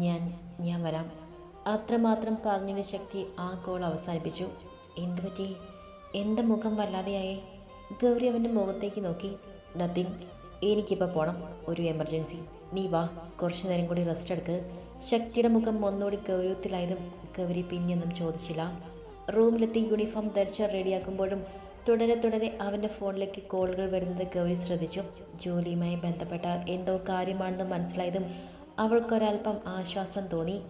ഞാൻ ഞാൻ വരാം. അത്രമാത്രം പറഞ്ഞതിന് ശക്തി ആ കോൾ അവസാനിപ്പിച്ചു. എന്തു പറ്റി? എന്റെ മുഖം വല്ലാതെയായി? ഗൗരി അവന്റെ മുഖത്തേക്ക് നോക്കി. നത്തിങ് എനിക്കിപ്പോൾ പോണം. ഒരു എമർജൻസി. നീ വാ. കുറച്ച് നേരം കൂടി റെസ്റ്റ് എടുക്ക്. ശക്തിയുടെ മുഖം ഒന്നുകൂടി ഗൗരവത്തിലായതും ഗൗരി പിന്നെയൊന്നും ചോദിച്ചില്ല. റൂമിലെത്തി യൂണിഫോം ധരിച്ച റെഡിയാക്കുമ്പോഴും തുടരെ തുടരെ അവന്റെ ഫോണിലേക്ക് കോളുകൾ വരുന്നത് ഗൗരി ശ്രദ്ധിച്ചു. ജോലിയുമായി ബന്ധപ്പെട്ട എന്തോ കാര്യമാണെന്ന് മനസ്സിലായതും അവൾക്കൊരൽപ്പം ആശ്വാസം തോന്നി.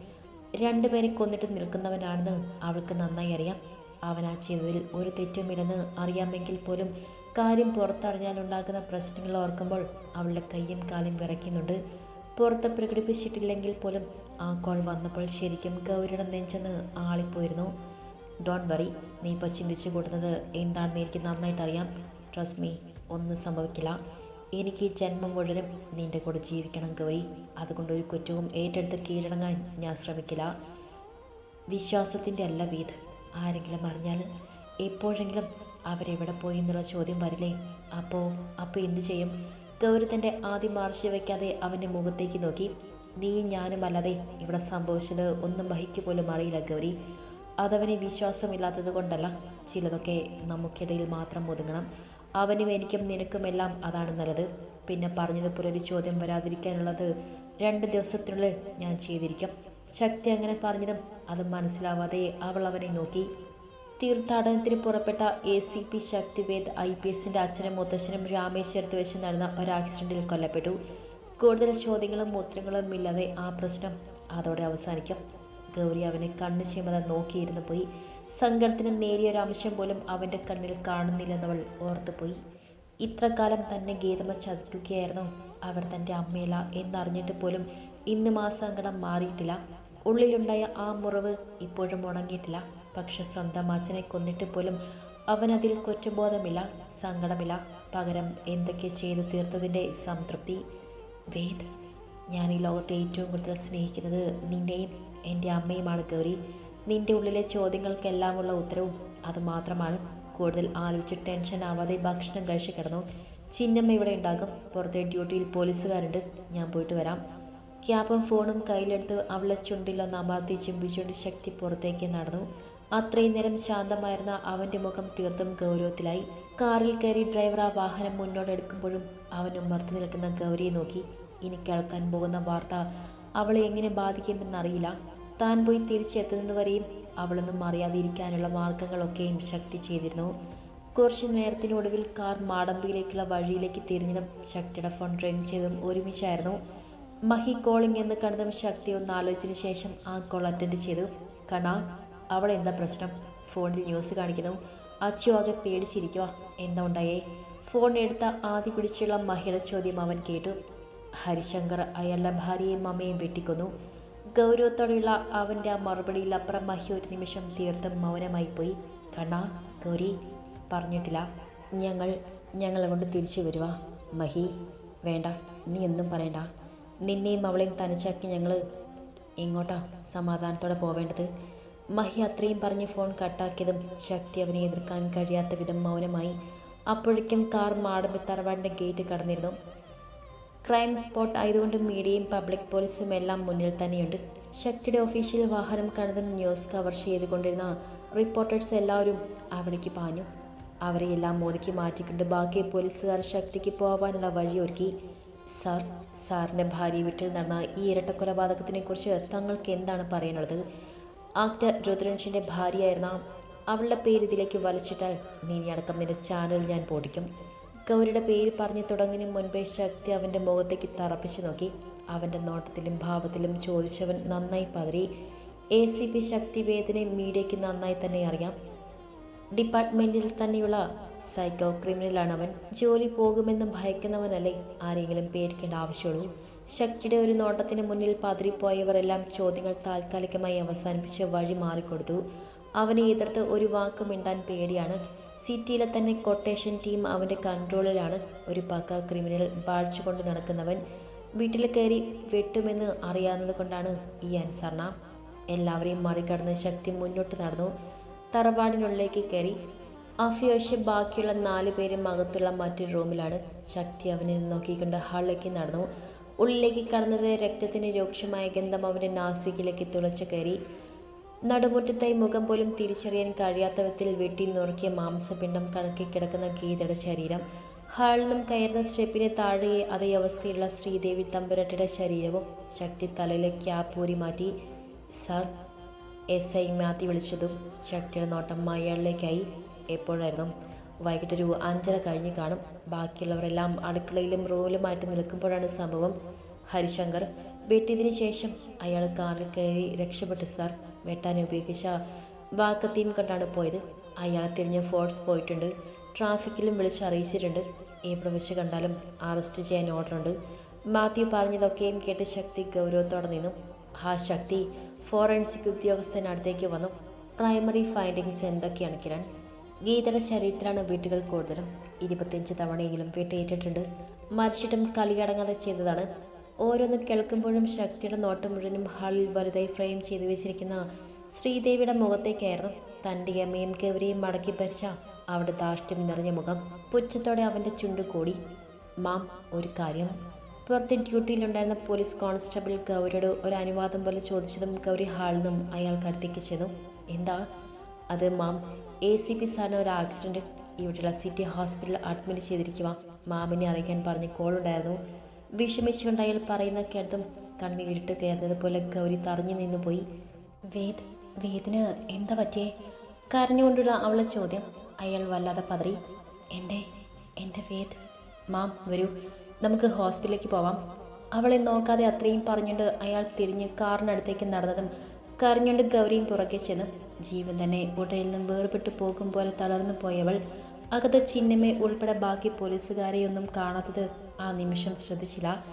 രണ്ടുപേരെ കൊന്നിട്ട് നിൽക്കുന്നവനാണെന്ന് അവൾക്ക് നന്നായി അറിയാം. അവൻ ആ ചെയ്തതിൽ ഒരു തെറ്റുമില്ലെന്ന് അറിയാമെങ്കിൽ പോലും കാര്യം പുറത്തറിഞ്ഞാലുണ്ടാകുന്ന പ്രശ്നങ്ങൾ ഓർക്കുമ്പോൾ അവളുടെ കയ്യും കാലും വിറയ്ക്കുന്നുണ്ട്. പുറത്ത് പ്രകടിപ്പിച്ചിട്ടില്ലെങ്കിൽ പോലും ആ കോൾ വന്നപ്പോൾ ശരിക്കും ഗൗരിയുടെ നെഞ്ചെന്ന് ആളിപ്പോയിരുന്നു. ഡോൺ വറി നീ ഇപ്പോൾ ചിന്തിച്ചു കൂട്ടുന്നത് എന്താണെന്ന് എനിക്ക് നന്നായിട്ട് അറിയാം ട്രസ്റ്റ് മീ ഒന്നും സംഭവിക്കില്ല. എനിക്ക് ഈ ജന്മം മുഴുവനും നിന്റെ കൂടെ ജീവിക്കണം ഗൗരി. അതുകൊണ്ട് ഒരു കുറ്റവും ഏറ്റെടുത്ത് കീഴടങ്ങാൻ ഞാൻ ശ്രമിക്കില്ല. വിശ്വാസത്തിന്റെ അല്ല വീത് ആരെങ്കിലും അറിഞ്ഞാൽ എപ്പോഴെങ്കിലും അവരെവിടെ പോയി എന്നുള്ള ചോദ്യം വരില്ലേ? അപ്പോൾ അപ്പോൾ എന്തു ചെയ്യും? ഗൗരി തന്റെ ആദ്യം മാർച്ച് വയ്ക്കാതെ അവന്റെ മുഖത്തേക്ക് നോക്കി. നീയും ഞാനും അല്ലാതെ ഇവിടെ സംഭവിച്ചത് ഒന്നും വഹിക്കു പോലും അറിയില്ല ഗൗരി. അതവനെ വിശ്വാസമില്ലാത്തത് കൊണ്ടല്ല. ചിലതൊക്കെ നമുക്കിടയിൽ മാത്രം ഒതുങ്ങണം. അവനും എനിക്കും നിനക്കുമെല്ലാം അതാണ് നല്ലത്. പിന്നെ പറഞ്ഞതുപോലെ ഒരു ചോദ്യം വരാതിരിക്കാനുള്ളത് രണ്ട് ദിവസത്തിനുള്ളിൽ ഞാൻ ചെയ്തിരിക്കും. ശക്തി അങ്ങനെ പറഞ്ഞതും അത് മനസ്സിലാവാതെ അവൾ അവനെ നോക്കി. തീർത്ഥാടനത്തിന് പുറപ്പെട്ട A C P Shaktived I P എസിന്റെ അച്ഛനും മുത്തച്ഛനും രാമേശ്വരത്ത് വെച്ച് നടന്ന ഒരു ആക്സിഡന്റിൽ കൊല്ലപ്പെട്ടു. കൂടുതൽ ചോദ്യങ്ങളും ഉത്തരങ്ങളും ഇല്ലാതെ ആ പ്രശ്നം അതോടെ അവസാനിക്കും. ഗൗരി അവനെ കണ്ണു ചെയ്യുമ്പോൾ നോക്കിയിരുന്നു പോയി. സങ്കടത്തിന് നേരിയൊരു അംശം പോലും അവന്റെ കണ്ണിൽ കാണുന്നില്ലെന്നവൾ ഓർത്തുപോയി. ഇത്ര കാലം തന്നെ ഗീതമ ചതിക്കുകയായിരുന്നു. അവർ തന്റെ അമ്മയല്ല എന്നറിഞ്ഞിട്ട് പോലും ഇന്നും ആ സങ്കടം മാറിയിട്ടില്ല. ഉള്ളിലുണ്ടായ ആ മുറിവ് ഇപ്പോഴും ഉണങ്ങിയിട്ടില്ല. പക്ഷെ സ്വന്തം അച്ഛനെ കൊന്നിട്ട് പോലും അവനതിൽ കുറ്റബോധമില്ല സങ്കടമില്ല. പകരം എന്തൊക്കെ ചെയ്തു തീർത്തതിന്റെ സംതൃപ്തി? വേദ് ഞാൻ ഈ ലോകത്തെ ഏറ്റവും കൂടുതൽ സ്നേഹിക്കുന്നത് നിന്നെയും എന്റെ അമ്മയുമാണ് ഗൗരി. നിന്റെ ഉള്ളിലെ ചോദ്യങ്ങൾക്കെല്ലാമുള്ള ഉത്തരവും അതുമാത്രമാണ്. കൂടുതൽ ആലോചിച്ച് ടെൻഷൻ ആവാതെ ഭക്ഷണം കഴിച്ച് കിടന്നു. ചിന്നമ്മ ഇവിടെ ഉണ്ടാകും. പുറത്തെ ഡ്യൂട്ടിയിൽ പോലീസുകാരുണ്ട്. ഞാൻ പോയിട്ട് വരാം. ക്യാപ്പും ഫോണും കയ്യിലെടുത്ത് അവളെ ചുണ്ടിലൊന്ന് അമർത്തി ചുംബിച്ചുകൊണ്ട് ശക്തി പുറത്തേക്ക് നടന്നു. അത്രയും നേരം ശാന്തമായിരുന്ന അവന്റെ മുഖം തീർത്തും ഗൗരവത്തിലായി. കാറിൽ കയറി ഡ്രൈവർ ആ വാഹനം മുന്നോട്ടെടുക്കുമ്പോഴും അവൻ മറുത്തു നിൽക്കുന്ന ഗൗരിയെ നോക്കി. ഇനി കേൾക്കാൻ പോകുന്ന വാർത്ത അവളെ എങ്ങനെ ബാധിക്കുമെന്നറിയില്ല. താൻ പോയി തിരിച്ചെത്തുന്നതുവരെയും അവളൊന്നും അറിയാതിരിക്കാനുള്ള മാർഗങ്ങളൊക്കെയും ശക്തി ചെയ്തിരുന്നു. കുറച്ച് നേരത്തിനൊടുവിൽ കാർ മാടമ്പിയിലേക്കുള്ള വഴിയിലേക്ക് തിരിഞ്ഞതും ശക്തിയുടെ ഫോൺ റിംഗ് ചെയ്തും ഒരുമിച്ചായിരുന്നു. മഹി കോളിംഗ് എന്ന് കണ്ടതും ശക്തി ഒന്ന് ആലോചിച്ചതിന് ശേഷം ആ കോൾ അറ്റൻഡ് ചെയ്തു. കണാ അവിടെ എന്താ പ്രശ്നം? ഫോണിൽ ന്യൂസ് കാണിക്കുന്നു. അച്ചു ആകെ പേടിച്ചിരിക്കുക എന്താ ഉണ്ടായേ? ഫോൺ എടുത്ത ആദ്യ പിടിച്ചുള്ള മഹിയുടെ ചോദ്യം അവൻ കേട്ടു. ഹരിശങ്കർ അയാളുടെ ഭാര്യയും അമ്മയും വെട്ടിക്കൊന്നു. ഗൗരവത്തോടെയുള്ള അവന്റെ ആ മറുപടിയിൽ അപ്പുറം മഹി ഒരു നിമിഷം തീർത്തും മൗനമായി പോയി കണ്ണാ ഗൗരി പറഞ്ഞിട്ടില്ല. ഞങ്ങൾ ഞങ്ങളെ കൊണ്ട് തിരിച്ചു വരുക മഹി വേണ്ട. നീ ഒന്നും പറയണ്ട. നിന്നെയും അവളെയും തനിച്ചാക്കി ഞങ്ങൾ എങ്ങോട്ടാ സമാധാനത്തോടെ പോവേണ്ടത്? മഹി അത്രയും പറഞ്ഞ് ഫോൺ കട്ടാക്കിയതും ശക്തി അവനെ എതിർക്കാൻ കഴിയാത്ത വിധം മൗനമായി. അപ്പോഴേക്കും കാർ മാടമ്പി തറവാടിന്റെ ഗേറ്റ് കടന്നിരുന്നു. ക്രൈം സ്പോട്ട് ആയതുകൊണ്ട് മീഡിയയും പബ്ലിക് പോലീസും എല്ലാം മുന്നിൽ തന്നെയുണ്ട്. ശക്തിയുടെ ഒഫീഷ്യൽ വാഹനം കണ്ടതും ന്യൂസ് കവർ ചെയ്തുകൊണ്ടിരുന്ന റിപ്പോർട്ടേഴ്സ് എല്ലാവരും അവിടേക്ക് പാഞ്ഞു. അവരെ എല്ലാം മോദിക്ക് മാറ്റിക്കൊണ്ട് ബാക്കി പോലീസുകാർ ശക്തിക്ക് പോവാനുള്ള വഴിയൊരുക്കി. സാർ സാറിന്റെ ഭാര്യ വീട്ടിൽ നടന്ന ഈ ഇരട്ട കൊലപാതകത്തിനെക്കുറിച്ച് തങ്ങൾക്ക് എന്താണ് പറയാനുള്ളത്? ആക്ടർ രുദ്രൻഷിന്റെ ഭാര്യയായിരുന്ന അവളുടെ പേര് ഇതിലേക്ക് വലിച്ചിട്ടാൽ നീ അടക്കം നിന്റെ ചാനൽ ഞാൻ പൊടിക്കും. ഗൗരിയുടെ പേര് പറഞ്ഞു തുടങ്ങുന്നതിന് മുൻപേ ശക്തി അവന്റെ മുഖത്തേക്ക് തറപ്പിച്ചു നോക്കി. അവന്റെ നോട്ടത്തിലും ഭാവത്തിലും ചോദിച്ചവൻ നന്നായി പതറി. എ സി പി ശക്തി വേദനയെ മീഡിയയ്ക്ക് നന്നായി തന്നെ അറിയാം. ഡിപ്പാർട്ട്മെന്റിൽ തന്നെയുള്ള സൈക്കോ ക്രിമിനലാണ് അവൻ. ജോലി പോകുമെന്ന് ഭയക്കുന്നവനല്ലേ ആരെങ്കിലും പേടിക്കേണ്ട ആവശ്യമുള്ളൂ. ശക്തിയുടെ ഒരു നോട്ടത്തിന് മുന്നിൽ പതറിപ്പോയവരെല്ലാം ചോദ്യങ്ങൾ താൽക്കാലികമായി അവസാനിപ്പിച്ച് വഴി മാറിക്കൊടുത്തു. അവനെ എതിർത്ത് ഒരു വാക്ക് മിണ്ടാൻ പേടിയാണ്. സിറ്റിയിലെ തന്നെ കൊട്ടേഷൻ ടീം അവന്റെ കൺട്രോളിലാണ് ഒരു പക്ക ക്രിമിനൽ ബാഴ്ച കൊണ്ട് നടക്കുന്നവൻ. വീട്ടിൽ കയറി വെട്ടുമെന്ന് അറിയാവുന്നത് കൊണ്ടാണ് ഈ അനുസരണ. എല്ലാവരെയും മറികടന്ന് ശക്തി മുന്നോട്ട് നടന്നു. തറവാടിനുള്ളിലേക്ക് കയറി. അഫിയോഷ് ബാക്കിയുള്ള നാല് പേരും അകത്തുള്ള മറ്റൊരു റൂമിലാണ് ശക്തി അവനെ നോക്കിക്കൊണ്ട് ഹാളിലേക്ക് നടന്നു. ഉള്ളിലേക്ക് കടന്നത് രക്തത്തിന്റെ രൂക്ഷമായ ഗന്ധം അവന്റെ നാസികിലേക്ക് തുളച്ചു കയറി. നടുമുറ്റത്തായി മുഖം പോലും തിരിച്ചറിയാൻ കഴിയാത്ത വിധത്തിൽ വെട്ടി നുറുക്കിയ മാംസപിണ്ഡം കണക്കി കിടക്കുന്ന ഗീതയുടെ ശരീരം. ഹാളിൽ നിന്നും കയറുന്ന സ്റ്റെപ്പിന് താഴെ അതേ അവസ്ഥയിലുള്ള ശ്രീദേവി തമ്പുരട്ടിയുടെ ശരീരവും ശക്തി തലയിലെ ക്യാപ്പൂരി മാറ്റി. Sir S. ഐ. മാത്തി വിളിച്ചതും ശക്തിയുടെ നോട്ടം മയാളിലേക്കായി എപ്പോഴായിരുന്നു? വൈകിട്ടൊരു അഞ്ചര കഴിഞ്ഞ് കാണും. ബാക്കിയുള്ളവരെല്ലാം അടുക്കളയിലും റൂമിലുമായിട്ട് നിൽക്കുമ്പോഴാണ് സംഭവം. ഹരിശങ്കർ. വെട്ടിയതിനു ശേഷം അയാൾ കാറിൽ കയറി രക്ഷപ്പെട്ടു സാർ. വെട്ടാൻ ഉപയോഗിച്ച വാക്കത്തീം കണ്ടാണ് പോയത്. അയാൾ തിരിഞ്ഞ് ഫോഴ്സ് പോയിട്ടുണ്ട്. ട്രാഫിക്കിലും വിളിച്ച് അറിയിച്ചിട്ടുണ്ട്. വെച്ച് കണ്ടാലും അറസ്റ്റ് ചെയ്യാൻ ഓർഡറുണ്ട് മാത്യു പറഞ്ഞതൊക്കെയും കേട്ട് ശക്തി ഗൗരവത്തോടെ നിന്നു. ആ ശക്തി ഫോറൻസിക് ഉദ്യോഗസ്ഥനടുത്തേക്ക് വന്നു. പ്രൈമറി ഫൈൻഡിങ്സ് എന്തൊക്കെയാണ് കിരൺ? ഗീതയുടെ ശരീരത്തിലാണ് വീട്ടുകൾ കൂടുതലും. ഇരുപത്തിയഞ്ച് തവണയെങ്കിലും വീട്ടേറ്റിട്ടുണ്ട്. മരിച്ചിട്ടും കളിയടങ്ങാതെ ചെയ്തതാണ്. ഓരോന്ന് കേൾക്കുമ്പോഴും ശക്തിയുടെ നോട്ടം മുഴുവനും ഹാളിൽ വലുതായി ഫ്രെയിം ചെയ്തു വെച്ചിരിക്കുന്ന ശ്രീദേവിയുടെ മുഖത്തേക്കായിരുന്നു തന്റെ അമ്മയും ഗൗരിയും മടക്കി ഭരിച്ച അവിടെ ദാഷ്ട്യം നിറഞ്ഞ മുഖം. പുച്ഛത്തോടെ അവന്റെ ചുണ്ടു കൂടി. മാം ഒരു കാര്യം. പുറത്ത് ഡ്യൂട്ടിയിലുണ്ടായിരുന്ന പോലീസ് കോൺസ്റ്റബിൾ ഗൗരിയോട് ഒരു അനുവാദം പോലെ ചോദിച്ചതും ഗൗരി ഹാളിൽ നിന്നും അയാൾക്ക് അടുത്തേക്ക് ചെയ്തു എന്താ? അത് മാം എ സി പി സാറിന് ഒരു ആക്സിഡന്റ് ഇവിടെയുള്ള സിറ്റി ഹോസ്പിറ്റലിൽ അഡ്മിറ്റ് ചെയ്തിരിക്കുക മാമിനെ അറിയിക്കാൻ പറഞ്ഞ് കോൾ ഉണ്ടായിരുന്നു വിഷമിച്ചുകൊണ്ട് അയാൾ പറയുന്ന കേട്ടതും കണ്ണീരിട്ട് കയറുന്നത് പോലെ ഗൗരി തറഞ്ഞു നിന്നു പോയി വേദ് വേദിന് എന്താ പറ്റിയേ? കരഞ്ഞുകൊണ്ടുള്ള അവളെ ചോദ്യം അയാൾ വല്ലാതെ പതറി. എന്റെ എന്റെ വേദ് മാം വരൂ നമുക്ക് ഹോസ്പിറ്റലിലേക്ക് പോവാം. അവളെ നോക്കാതെ അത്രയും പറഞ്ഞുകൊണ്ട് അയാൾ തിരിഞ്ഞ് കാറിനടുത്തേക്ക് നടന്നതും കരഞ്ഞുകൊണ്ട് ഗൗരിയും പുറകെ ചെന്ന് ജീവൻ തന്നെ ഉടയിൽ നിന്നും വേർപെട്ടു പോകും പോലെ തളർന്നു പോയവൾ അകത്ത് ചിഹ്നമേ ഉൾപ്പെടെ ബാക്കി പോലീസുകാരെയൊന്നും കാണാത്തത് ആ നിമിഷം ശ്രദ്ധിച്ചില്ല.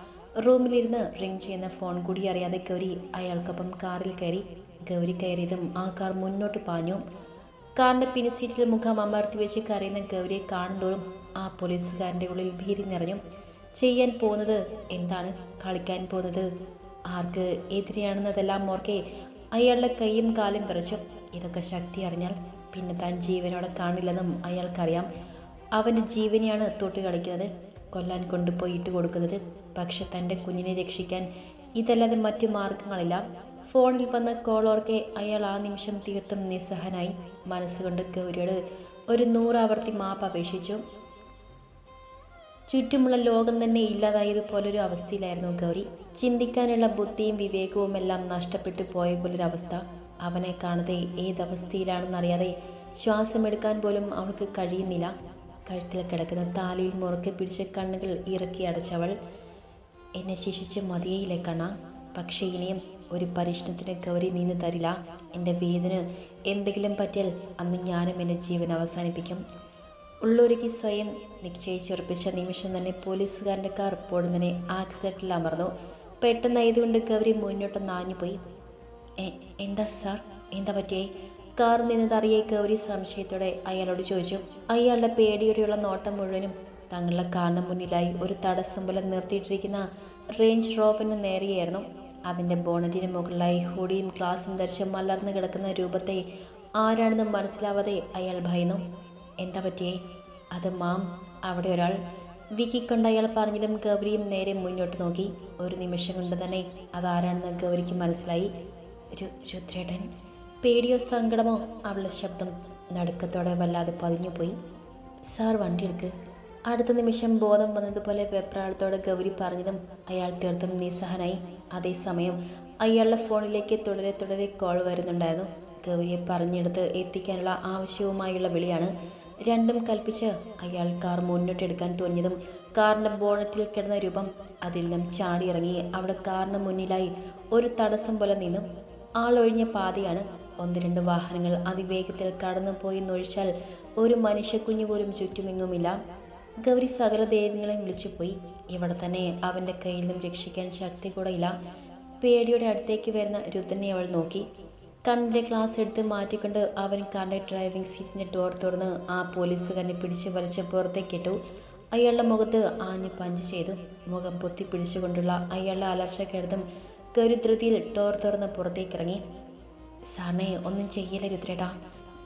റൂമിലിരുന്ന് റിങ് ചെയ്യുന്ന ഫോൺ കൂടി അറിയാതെ ഗൗരി അയാൾക്കൊപ്പം കാറിൽ കയറി ഗൗരി കയറിയതും ആ കാർ മുന്നോട്ട് പാഞ്ഞു. കാറിന്റെ കാറിന്റെ സീറ്റിൽ മുഖം അമർത്തി വെച്ച് കരയുന്ന ഗൗരിയെ കാണുന്തോറും ആ പോലീസുകാരന്റെ ഉള്ളിൽ ഭീതി നിറഞ്ഞു. ചെയ്യാൻ പോകുന്നത് എന്താണ്? കളിക്കാൻ പോകുന്നത്? ആർക്ക് എതിരെയാണെന്നതെല്ലാം ഓർക്കെ അയാളുടെ കൈയും കാലും വിറച്ചു. ഇതൊക്കെ ശക്തി അറിഞ്ഞാൽ പിന്നെ താൻ ജീവനോടെ കാണില്ലെന്നും അയാൾക്കറിയാം. അവന്റെ ജീവനെയാണ് തൊട്ട് കളിക്കുന്നത്. കൊല്ലാൻ കൊണ്ടുപോയി ഇട്ട് കൊടുക്കുന്നത്. പക്ഷെ തന്റെ കുഞ്ഞിനെ രക്ഷിക്കാൻ ഇതല്ലാതെ മറ്റു മാർഗങ്ങളില്ല ഫോണിൽ വന്ന കോൾ അയാൾ ആ നിമിഷം തീർത്തും നിസ്സഹനായി. മനസ്സുകൊണ്ട് ഗൗരിയോട് ഒരു നൂറാവർത്തി മാപ്പ് അപേക്ഷിച്ചു. ചുറ്റുമുള്ള ലോകം തന്നെ ഇല്ലാതായതുപോലൊരു അവസ്ഥയിലായിരുന്നു ഗൗരി. ചിന്തിക്കാനുള്ള ബുദ്ധിയും വിവേകവും എല്ലാം നഷ്ടപ്പെട്ടു പോയ പോലൊരവസ്ഥ. അവനെ കാണാതെ ഏതവസ്ഥയിലാണെന്നറിയാതെ ശ്വാസമെടുക്കാൻ പോലും അവൾക്ക് കഴിയുന്നില്ല. കഴുത്തിൽ കിടക്കുന്ന താലിയിൽ മുറുക്കെ പിടിച്ച കണ്ണുകൾ ഇറക്കി അടച്ചവൾ എന്നെ ശിക്ഷിച്ച് മതിയയിലെ കണ്ണ. പക്ഷേ ഇനിയും ഒരു പരീക്ഷണത്തിന് ഗൗരി നീന്ന് തരില്ല. എന്റെ വേദന എന്തെങ്കിലും പറ്റിയാൽ അന്ന് ഞാനും എന്റെ ജീവൻ അവസാനിപ്പിക്കും. ഉള്ളൂരിക്ക് സ്വയം നിശ്ചയിച്ചുറപ്പിച്ച നിമിഷം തന്നെ പോലീസുകാരന്റെ കാർ പൊടുന്നനെ ആക്സിഡന്റിൽ അമർന്നു. പെട്ടെന്ന് ആയതുകൊണ്ട് ഗൗരി മുന്നോട്ട് നാഞ്ഞുപോയി. "എ- എന്താ സാർ? എന്താ പറ്റിയേ? കാർ നിന്നതറിയെ ഗൗരി സംശയത്തോടെ അയാളോട് ചോദിച്ചു. അയാളുടെ പേടിയോടെയുള്ള നോട്ടം മുഴുവനും തങ്ങളുടെ കാറിന് മുന്നിലായി ഒരു തടസ്സം പോലെ നിർത്തിയിട്ടിരിക്കുന്ന റേഞ്ച് റോബിന് നേരെയായിരുന്നു. അതിന്റെ ബോണറ്റിന് മുകളിലായി ഹൂടിയും ഗ്ലാസും ധരിച്ച് മലർന്നു കിടക്കുന്ന രൂപത്തെ ആരാണെന്ന് മനസ്സിലാവാതെ അയാൾ ഭയന്നു. എന്താ പറ്റിയേ? അത് മാം അവിടെ ഒരാൾ. വിക്കി കണ്ട അയാൾ പറഞ്ഞതും ഗൗരിയും നേരെ മുന്നോട്ട് നോക്കി. ഒരു നിമിഷം കൊണ്ട് തന്നെ അതാരാണെന്ന് ഗൗരിക്ക് മനസ്സിലായി. രുദ്രേട്ടൻ. പേടിയോ സങ്കടമോ? അവളുടെ ശബ്ദം നടുക്കത്തോടെ വല്ലാതെ പതിഞ്ഞുപോയി സാർ വണ്ടി എടുക്ക്. അടുത്ത നിമിഷം ബോധം വന്നതുപോലെ വെപ്രാളത്തോടെ ഗൗരി പറഞ്ഞതും അയാൾ തീർത്തും നിസ്സഹനായി. അതേസമയം അയാളുടെ ഫോണിലേക്ക് തുടരെ തുടരെ കോൾ വരുന്നുണ്ടായിരുന്നു. ഗൗരിയെ പറഞ്ഞെടുത്ത് എത്തിക്കാനുള്ള ആവശ്യവുമായുള്ള വിളിയാണ് രണ്ടും കൽപ്പിച്ച് അയാൾ കാർ മുന്നോട്ടെടുക്കാൻ തുനിഞ്ഞതും കാറിന്റെ ബോണറ്റിൽ കിടന്ന രൂപം അതിൽ നിന്നും ചാടിയിറങ്ങി അവിടെ കാറിന് മുന്നിലായി ഒരു തടസ്സം പോലെ നിന്നു. ആളൊഴിഞ്ഞ പാതയാണ്. ഒന്ന് രണ്ട് വാഹനങ്ങൾ അതിവേഗത്തിൽ കടന്നു പോയി നൊഴിച്ചാൽ ഒരു മനുഷ്യക്കുഞ്ഞു പോലും ചുറ്റുമെങ്ങുമില്ല. ഗൗരി സകല ദേവികളെയും വിളിച്ചുപോയി. ഇവിടെ തന്നെ അവന്റെ കയ്യിൽ നിന്നും രക്ഷിക്കാൻ ശക്തി കൂടെയില്ല പേടിയുടെ അടുത്തേക്ക് വരുന്ന രുദ്രനെ അവൾ നോക്കി. കണ്ണിലെ ക്ലാസ് എടുത്ത് മാറ്റിക്കൊണ്ട് അവൻ കാറിന്റെ ഡ്രൈവിംഗ് സീറ്റിന്റെ ഡോർ തുറന്ന് ആ പോലീസുകാരനെ പിടിച്ച് വലിച്ച് പുറത്തേക്കിട്ടു. അയാളുടെ മുഖത്ത് ആഞ്ഞു പഞ്ച് ചെയ്തു. മുഖം പൊത്തി പിടിച്ചുകൊണ്ടുള്ള അയാളുടെ അലർച്ചക്കെടുത്തും ഗൗരി ഡോർ തുറന്ന് പുറത്തേക്കിറങ്ങി സാറിനെ ഒന്നും ചെയ്യില്ല രുദ്രേട്ടാ.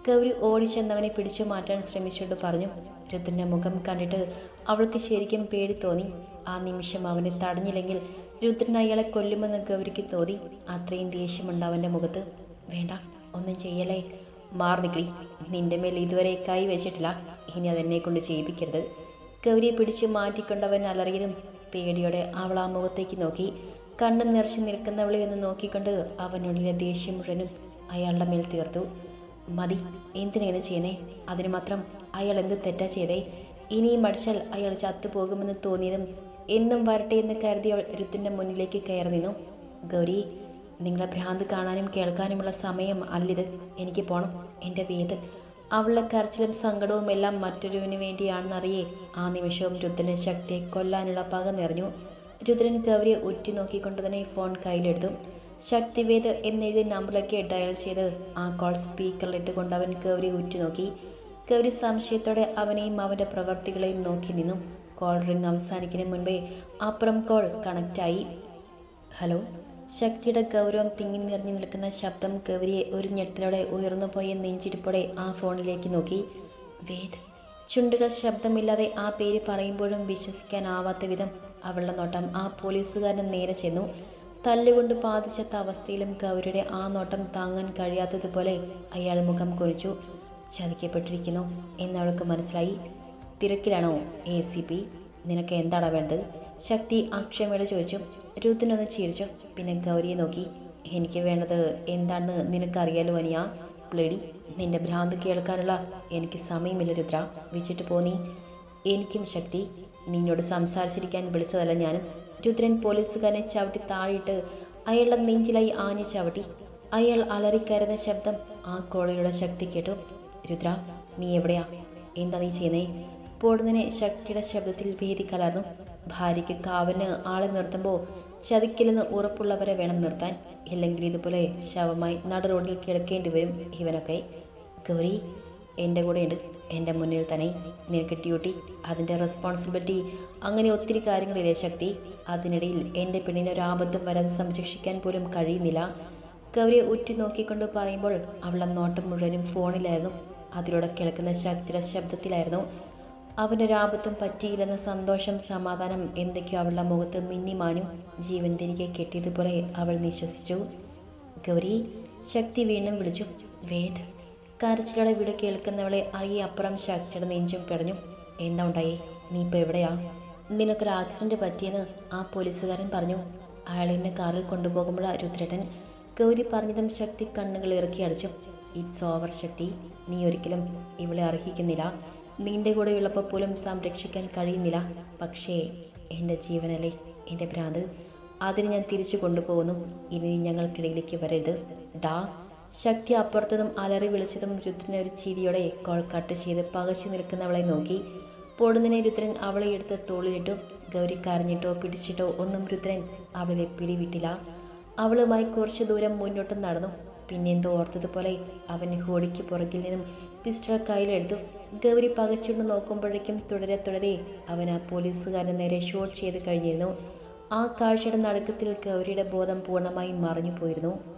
ഗൗരി ഓടിച്ചെന്നവനെ പിടിച്ചു മാറ്റാൻ ശ്രമിച്ചുകൊണ്ട് പറഞ്ഞു. രുദ്രന്റെ മുഖം കണ്ടിട്ട് അവൾക്ക് ശരിക്കും പേടി തോന്നി. ആ നിമിഷം അവനെ തടഞ്ഞില്ലെങ്കിൽ രുദ്രൻ അയാളെ കൊല്ലുമെന്ന് ഗൗരിക്ക് തോന്നി. അത്രയും ദേഷ്യമുണ്ട് അവന്റെ മുഖത്ത്. വേണ്ട ഒന്നും ചെയ്യലേ മാറി നിക്കളി നിന്റെ മേൽ ഇതുവരെ കൈ വെച്ചിട്ടില്ല. ഇനി അതെന്നെ കൊണ്ട് ചെയ്യിപ്പിക്കരുത്. ഗൗരിയെ പിടിച്ച് മാറ്റിക്കൊണ്ടവൻ അലറിയതും പേടിയോടെ അവൾ ആ മുഖത്തേക്ക് നോക്കി. കണ്ണു നിറച്ച് നിൽക്കുന്നവളെ ഒന്ന് നോക്കിക്കൊണ്ട് അവനുള്ളിലെ ദേഷ്യം മുഴുവനും അയാളുടെ മേൽ തീർത്തു. മതി എന്തിനാണ് ചെയ്യുന്നേ അതിന് മാത്രം അയാൾ എന്ത് തെറ്റാ ചെയ്തേ? ഇനിയും അടിച്ചാൽ അയാൾ ചത്തുപോകുമെന്ന് തോന്നിയതും എന്നും വരട്ടെ എന്ന് കരുതി അവൾ രുത്തിന്റെ മുന്നിലേക്ക് കയറി നിന്നു. ഗൗരി നിങ്ങളെ ഭ്രാന്ത് കാണാനും കേൾക്കാനുമുള്ള സമയം അല്ലിത്. എനിക്ക് പോണം. എന്റെ വേദ്. അവളുടെ കരച്ചിലും സങ്കടവും എല്ലാം മറ്റൊരുവിന് വേണ്ടിയാണെന്നറിയേ ആ നിമിഷവും രുദ്രന് ശക്തിയെ കൊല്ലാനുള്ള പക നിറഞ്ഞു. രുദ്രൻ ഗൗരിയെ ഉറ്റുനോക്കിക്കൊണ്ട് തന്നെ ഫോൺ കയ്യിലെടുത്തു. ശക്തിവേദ് എന്നെഴുതിയ നമ്പറിലേക്ക് ഡയൽ ചെയ്ത് ആ കോൾ സ്പീക്കറിലിട്ട് കൊണ്ട് അവൻ ഗൗരി ഉറ്റുനോക്കി ഗൗരി സംശയത്തോടെ അവനെയും അവന്റെ പ്രവർത്തികളെയും നോക്കി നിന്നു. കോൾ റിംഗ് അവസാനിക്കുന്നതിന് മുൻപേ അപ്പുറം കോൾ കണക്റ്റായി. ഹലോ? ശക്തിയുടെ ഗൗരവം തിങ്ങി നിറഞ്ഞു നിൽക്കുന്ന ശബ്ദം ഗൗരിയെ ഒരു ഞെട്ടലോടെ ഉയർന്നു പോയ നെഞ്ചിടിപ്പോടെ ആ ഫോണിലേക്ക് നോക്കി. വേദ്? ചുണ്ടുകൾ ശബ്ദമില്ലാതെ ആ പേര് പറയുമ്പോഴും വിശ്വസിക്കാനാവാത്ത വിധം അവളുടെ നോട്ടം ആ പോലീസുകാരൻ നേരെ ചെന്നു. തല്ലുകൊണ്ട് ബാധിച്ചത്ത അവസ്ഥയിലും ഗൗരിയുടെ ആ നോട്ടം താങ്ങാൻ കഴിയാത്തതുപോലെ അയാൾ മുഖം കുറിച്ചു. ചതിക്കപ്പെട്ടിരിക്കുന്നു എന്നവൾക്ക് മനസ്സിലായി. തിരക്കിലാണോ എ സി പി? നിനക്ക് എന്താണ് വേണ്ടത്? ശക്തി അക്ഷമയോട് ചോദിച്ചു. രുത്തിനൊന്ന് ചിരിച്ചു. പിന്നെ ഗൗരിയെ നോക്കി. എനിക്ക് വേണ്ടത് എന്താണെന്ന് നിനക്കറിയാലോ അനിയ? പ്ലേഡി നിന്റെ ഭ്രാന്ത് കേൾക്കാനുള്ള എനിക്ക് സമയമില്ല രുദ്ര. വെച്ചിട്ട് പോന്നി എനിക്കും ശക്തി. നിന്നോട് സംസാരിച്ചിരിക്കാൻ വിളിച്ചതല്ല ഞാൻ. രുദ്രൻ പോലീസുകാരനെ ചവിട്ടി താഴെയിട്ട് അയാളുടെ നെഞ്ചിലായി ആഞ്ഞു ചവിട്ടി. അയാൾ അലറിക്കരുന്ന ശബ്ദം ആ കോളയുടെ ശക്തി കേട്ടു. രുദ്ര നീ എവിടെയാ? എന്താ നീ ചെയ്യുന്നേ? പോടുന്നതിനെ ശക്തിയുടെ ശബ്ദത്തിൽ ഭീതി കലർന്നു. ഭാര്യയ്ക്ക് കാവന് ആളെ നിർത്തുമ്പോൾ ചതിക്കില്ലെന്ന് ഉറപ്പുള്ളവരെ വേണം നിർത്താൻ. ഇല്ലെങ്കിൽ ഇതുപോലെ ശവമായി നട റോഡിൽ കിടക്കേണ്ടി വരും ഇവനൊക്കെ. ഗൗരി എന്റെ കൂടെയുണ്ട്. എന്റെ മുന്നിൽ തന്നെ നിനക്ക് ഡ്യൂട്ടി അതിന്റെ റെസ്പോൺസിബിലിറ്റി അങ്ങനെ ഒത്തിരി കാര്യങ്ങളിലെ ശക്തി? അതിനിടയിൽ എന്റെ പെണ്ണിന് ഒരു ആപത്തും വരാതെ സംരക്ഷിക്കാൻ പോലും കഴിയുന്നില്ല. ഗൗരിയെ ഉറ്റു നോക്കിക്കൊണ്ട് പറയുമ്പോൾ അവളുടെ നോട്ടം മുഴുവനും ഫോണിലായിരുന്നു. അതിലൂടെ കേൾക്കുന്ന ശക്തിയുടെ ശബ്ദത്തിലായിരുന്നു. അവനൊരാപത്തും പറ്റിയില്ലെന്ന സന്തോഷം സമാധാനം എന്തൊക്കെയോ അവളുടെ മുഖത്ത് മിന്നിമാനും ജീവൻ തിരികെ കെട്ടിയതുപോലെ അവൾ നിശ്വസിച്ചു. ഗൗരി ശക്തി വീണ്ടും വിളിച്ചു. വേദ് കരച്ചിലയുടെ വിട കേൾക്കുന്നവളെ അറിയ അപ്പുറം ശക്തിയുടെ നെഞ്ചും പറഞ്ഞു എന്താ ഉണ്ടായി? നീ ഇപ്പോൾ എവിടെയാ? നിനക്കൊരു ആക്സിഡന്റ് പറ്റിയെന്ന് ആ പോലീസുകാരൻ പറഞ്ഞു. അയാൾ എന്നെ കാറിൽ കൊണ്ടുപോകുമ്പോഴാണ് രുദ്രടൻ ഗൗരി പറഞ്ഞതും ശക്തി കണ്ണുകൾ ഇറക്കി അടച്ചു. It's over Shakti. നീ ഒരിക്കലും ഇവളെ അർഹിക്കുന്നില്ല. നിന്റെ കൂടെ ഉള്ളപ്പോൾ പോലും സംരക്ഷിക്കാൻ കഴിയുന്നില്ല. പക്ഷേ എന്റെ ജീവനല്ലേ എന്റെ ഭ്രാന്ത്. അതിന് ഞാൻ തിരിച്ചു കൊണ്ടുപോകുന്നു. ഇനി ഞങ്ങൾക്കിടയിലേക്ക് വരരുത്. ഡാ ശക്തി അപ്പുറത്തതും അലറി വിളിച്ചതും രുദ്രനെ ഒരു ചിരിയോടെ കോൾ കട്ട് ചെയ്ത് പകച്ചു നിൽക്കുന്നവളെ നോക്കി. പൊടുന്നതിനെ രുദ്രൻ അവളെ എടുത്ത് തോളിലിട്ടു ഗൗരി കരഞ്ഞിട്ടോ പിടിച്ചിട്ടോ ഒന്നും രുദ്രൻ അവളെ പിടിവിട്ടില്ല. അവളുമായി കുറച്ചു ദൂരം മുന്നോട്ട് നടന്നു. പിന്നെന്തോ ഓർത്തതുപോലെ അവൻ ഹോടിക്ക് പുറകിൽ നിന്നും പിസ്റ്റൾ കയ്യിലെടുത്തു. ഗൗരി പകച്ചുകൊണ്ട് നോക്കുമ്പോഴേക്കും തുടരെ തുടരെ അവൻ ആ പോലീസുകാരന് നേരെ ഷോട്ട് ചെയ്ത് കഴിഞ്ഞിരുന്നു. ആ കാഴ്ചയുടെ നടുക്കത്തിൽ ഗൗരിയുടെ ബോധം പൂർണമായും മറഞ്ഞു പോയിരുന്നു